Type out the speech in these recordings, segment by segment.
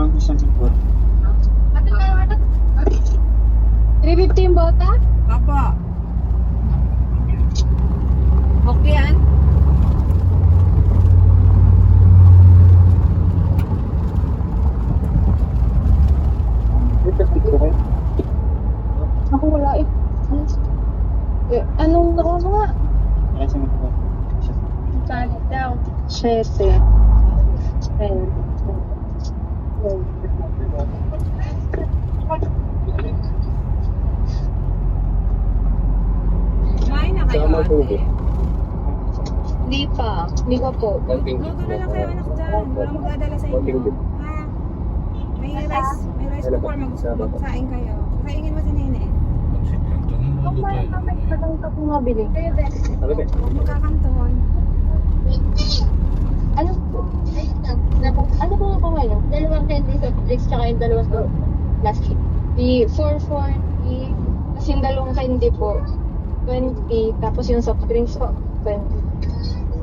Parang isang ikot. 350 yung bota? Papa. Okay yan? Ito, okay? Ako wala eh. Eh, anong nakuha mo nga? Parang isang ikot. Salit daw. Siyete. Ten. Kumain na kayo Tama po. ate. Hindi pa. Hindi pa po. Luto na lang kayo anak dyan. Walang magdadala sa inyo. Ha? May rice, may rice cooker. Mag magsaing kayo. Saingin mo si Nene. Mabili. Ano ba? Huwag magkakanton. Ano po? Ano po kamay no? Dalawang soft drinks tsaka yung dalawang to. Last week. Di 440. Tapos yung dalawang candy po. 20. Tapos yung soft drinks po. 20.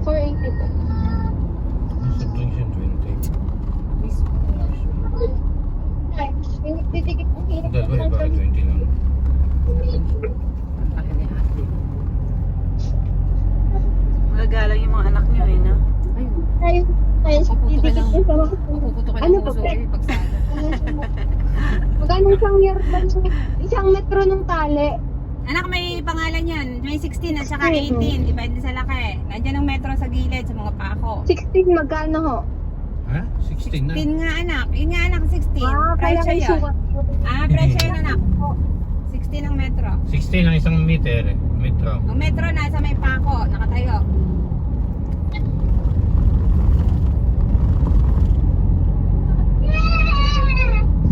480 po. Ay, titikit ang hirap. Magagalang yung mga anak niyo eh, no? Ay, ay, titikit ang sarap. Puputo ka Ano ng ba? puso eh, pagsada. Magkano isang year ba? Isang metro ng tali. Anak, may pangalan yan. May 16 at saka 18. Depende sa laki. Nandiyan ang metro sa gilid sa mga pako. 16 magkano ho? Ha? 16 na. 16 nga anak. Yun nga anak, 16. Ah, kaya Presyo kayo yun. sukat. Ah, presyo yun anak. 16 ang metro. 16 ang isang meter. eh. Metro. Ang metro nasa may pako, nakatayo.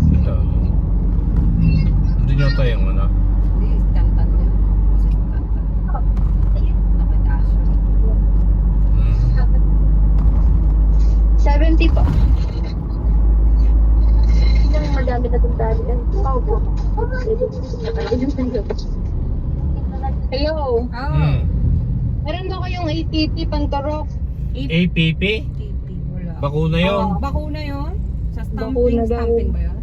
Ito. Doon yata yung ano. Hindi, kantan niya. Kasi kantan. Nakitasyo. Mm. 70 po. Yung madami na itong tali. Pao po. Hello. Oo. Mm. Meron daw kayong ATT Pantorok. APP? TP, wala. Bakuna yun. Oo, bakuna yun? Sa stamping, Bakuna daw. stamping ba yun?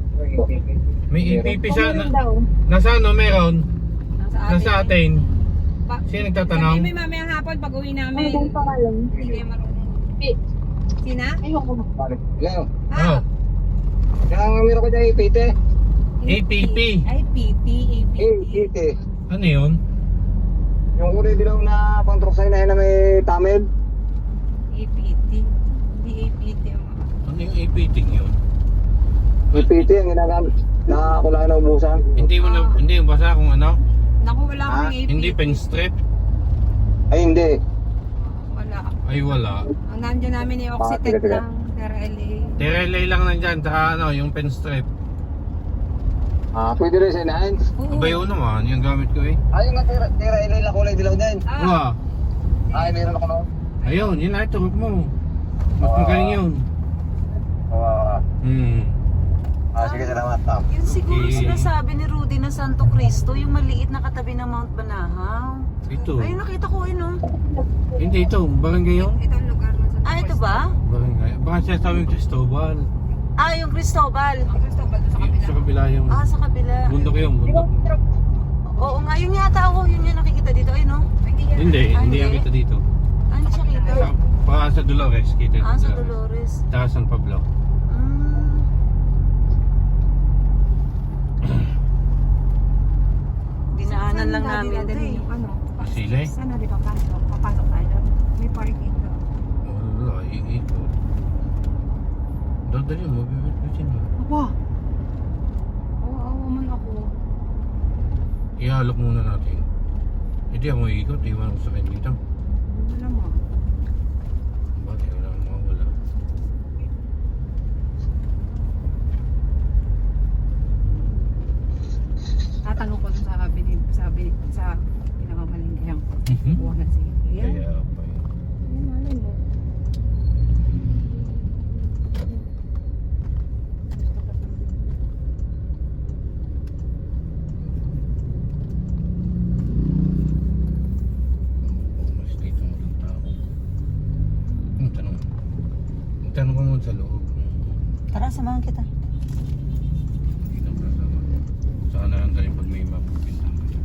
May APP sa... Meron Na, daw. nasa ano meron? Nasa atin. Nasa atin. Pa- Sino nagtatanong? Sabihin mo mamaya hapon pag uwi Ano namin. bang pangalan? Hindi kayo marunong. Pi- Sina? Ayun ko. Hello. Ah, Oh. Kaya meron ko dyan ipite. APP. Ay, PT, APT. Ipite. Ano yun? Yung kulay dilaw na pang-truck na yun na may tamid. APT. Hindi APT ang mga. Ano yung APT yun? Ipite ang ginagamit. Na kulay na ubusan. Hindi mo na, hindi mo basa kung ano? Naku, wala Ah, kaming APT. Hindi pen strip? Ay hindi. Wala. Ay wala. Ang nandiyan namin ay Ah, Occitek tiga, tiga. lang. Pero LA. Tirelay lang nandyan sa ano, yung pen strip. Ah, pwede rin sa inahin. Oo. Abayo naman, yung gamit ko eh. Ay, yung tira, tira ilay na kulay dilaw din. Ah, Wow. Ay, meron ako noon. Ayun, yun lang ito mo. Mas magaling yun. Ah, Hmm. ah, sige, salamat. Ah. Yun siguro Okay. sinasabi ni Rudy na Santo Cristo, yung maliit na katabi ng Mount Banahaw. Ito. Ayun, nakita ko yun, oh. Hindi ito, barangay yun. ito ang lugar na sa Ah, ito ba? Barangay. Baka siya sabi Cristobal. Ah, yung Cristobal. Ang Cristobal doon sa Yung kabila. Sa kabila yung Ah, sa kabila. bundok yun, bundok. Oo nga, yun yata ako. Yun yung nakikita dito. Ayun, oh. Hindi yan. Hindi, Ah, hindi kita dito. Ah, hindi siya kita. Sa, baka sa Dolores, kita Ah, sa Dolores. Saka San Pablo. Mm. Dinaanan lang namin ito eh. yung ano? Pa- Sila eh. Saan natin papasok? Papasok tayo. May parking doon. Wala, iikot. Dadali mo, bibit-bitin mo. Aba! Oo, awa man ako. Ihalok muna natin. Hindi ako iikot, iwan ako sa akin dito. Wala mo. Bakit wala akong mawala? Tatanong ko dun sa sabi ni sabi sa pinakamalingkayang ko. Mhm. Kuha na siya. Ayan. Kaya pa eh. Ayan, malay mo. Mas dito mo lang tao. Ang tanong. Ang tanong ko mo sa loob. Tara, samahan kita. Hindi na kasama. Saan na lang tayo pag may mapupuntahan ka.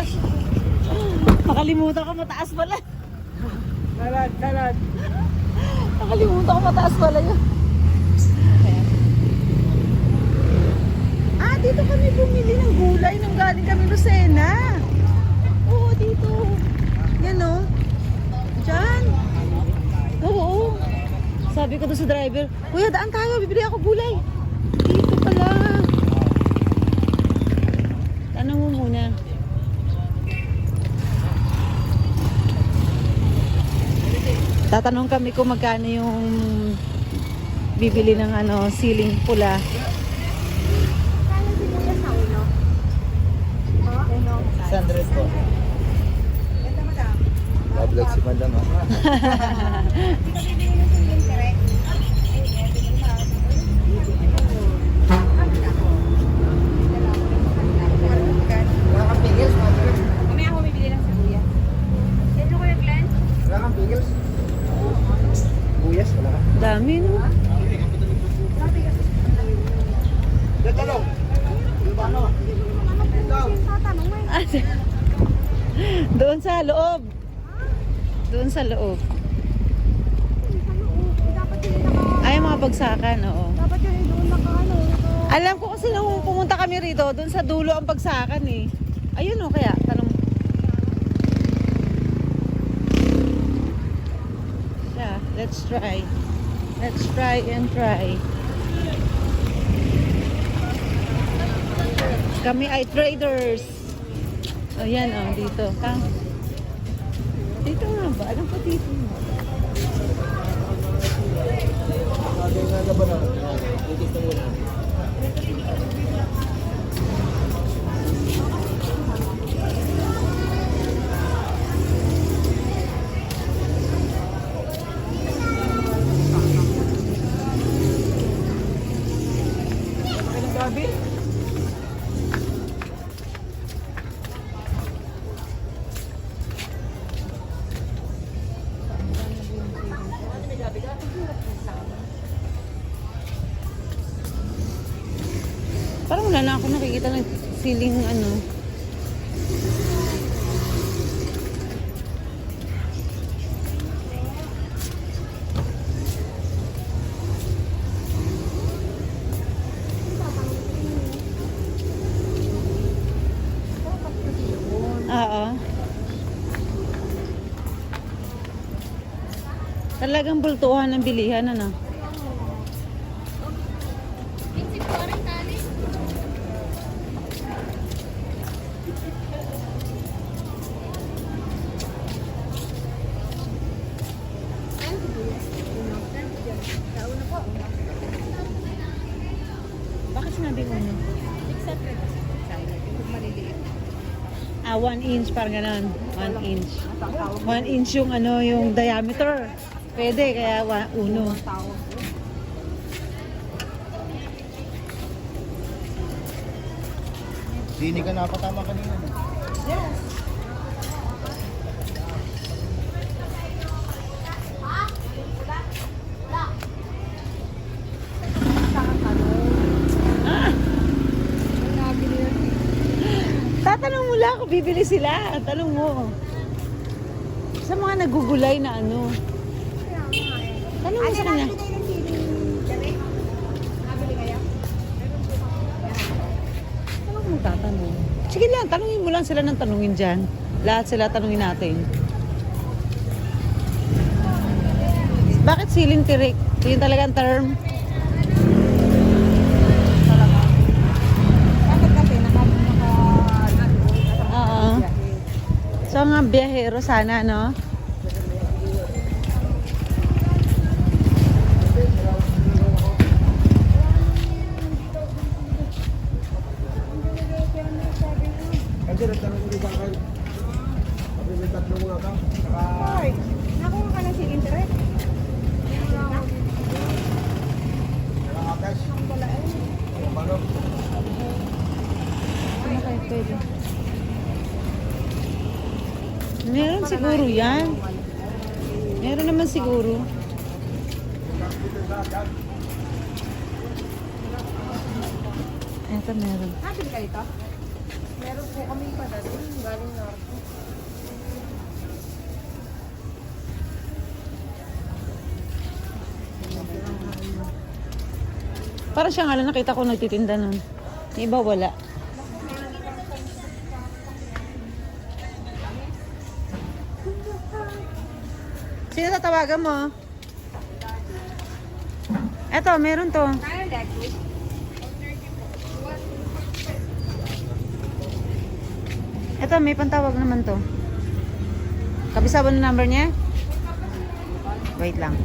Ay. Nakalimutan ko mataas pala. Kalad, kalad. Nakalimutan ko mataas pala yun. Ah, dito kami bumili ng gulay nung galing kami Lucena. Oo, dito. Yan o. Diyan. Oo. Sabi ko doon sa driver, Kuya, daan tayo, bibili ako gulay. Dito pala. Tanong mo muna. Tatanong kami kung magkano yung bibili ng ano, siling pula. Sandres po. Bablag si madam ha. Mamaya ako bibili lang sa kuya. Ito kuya Glenn? Wala kang pickles? Buyas, wala ka. Dami no? Ikaw. Ah, Doon sa loob. Doon sa loob. Ay, mga bagsakan, oo. Dapat yun doon nakaano. Alam ko kasi nung pumunta kami rito, doon sa dulo ang bagsakan eh. Ayun o, kaya, tanong. Yeah, let's try. Let's try and try. Kami ay traders. O yan o, dito. Ka. Dito nga ba? Alam ko dito. Sabi nga ba na? Na ako nakikita ng siling ano. Oo. Talagang bultuhan ng bilihan, ano? 1 inch, parang ganun. 1 inch. 1 inch yung ano, yung diameter. Pwede, kaya wa, uno. Sini ka na kanina. Yes. Kung bibili sila. Tanong mo. Sa mga nagugulay na ano. Tanong mo sa kanya. Tanong mo tatanong. Sige lang, tanungin mo lang sila ng tanungin dyan. Lahat sila tanungin natin. Bakit siling tirik? Yun talaga ang term. Bakit kasi naka, naka, Oo. So, mga biyahero sana, no? Naman siguro yan. Meron naman siguro. Eto meron. Happy ka dito? Meron po kami pa dati, galing na Para siya nga lang nakita ko nagtitinda nun. Iba wala. Sino tatawagan mo? Eto, meron to. Eto, may pantawag naman to. Kabisa ba ng number niya? Wait lang.